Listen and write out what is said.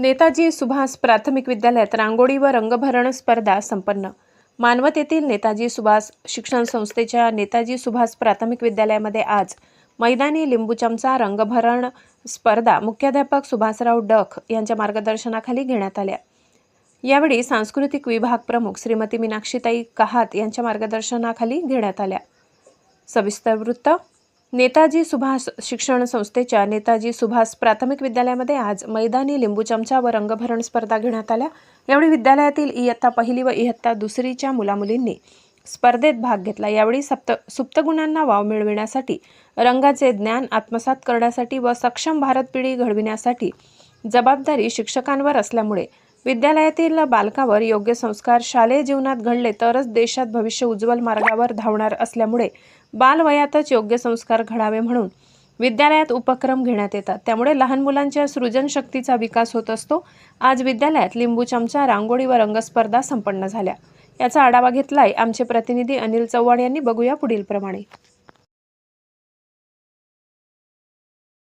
नेताजी सुभाष प्राथमिक विद्यालयात रांगोळी व रंगभरण स्पर्धा संपन्न. मानवत येथील नेताजी सुभाष शिक्षण संस्थेच्या नेताजी सुभाष प्राथमिक विद्यालयामध्ये आज मैदानी लिंबू चमचा रंगभरण स्पर्धा मुख्याध्यापक सुभाषराव डख यांच्या मार्गदर्शनाखाली घेण्यात आल्या. यावेळी सांस्कृतिक विभाग प्रमुख श्रीमती मीनाक्षीताई कहात यांच्या मार्गदर्शनाखाली घेण्यात आल्या. सविस्तर वृत्त नेताजी सुभाष शिक्षण संस्थेच्या नेताजी सुभाष प्राथमिक विद्यालयामध्ये आज मैदानी लिंबू चमचा व रंगभरण स्पर्धा घेण्यात आल्या. यावेळी विद्यालयातील इयत्ता पहिली व इयत्ता दुसरीच्या मुलामुलींनी स्पर्धेत भाग घेतला. यावेळी सप्त सुप्तगुणांना वाव मिळविण्यासाठी रंगाचे ज्ञान आत्मसात करण्यासाठी व सक्षम भारत पिढी घडविण्यासाठी जबाबदारी शिक्षकांवर असल्यामुळे विद्यालयातील बालकावर योग्य संस्कार शालेय जीवनात घडले तरच देशात भविष्य उज्ज्वल मार्गावर धावणार असल्यामुळे बालवयातच योग्य संस्कार घडावे म्हणून विद्यालयात उपक्रम घेण्यात येतात. त्यामुळे लहान मुलांच्या सृजनशक्तीचा विकास होत असतो. आज विद्यालयात लिंबू चमचा रांगोळी व रंगस्पर्धा संपन्न झाल्या. याचा आढावा घेतलाय आमचे प्रतिनिधी अनिल चव्हाण यांनी. बघूया पुढील प्रमाणे.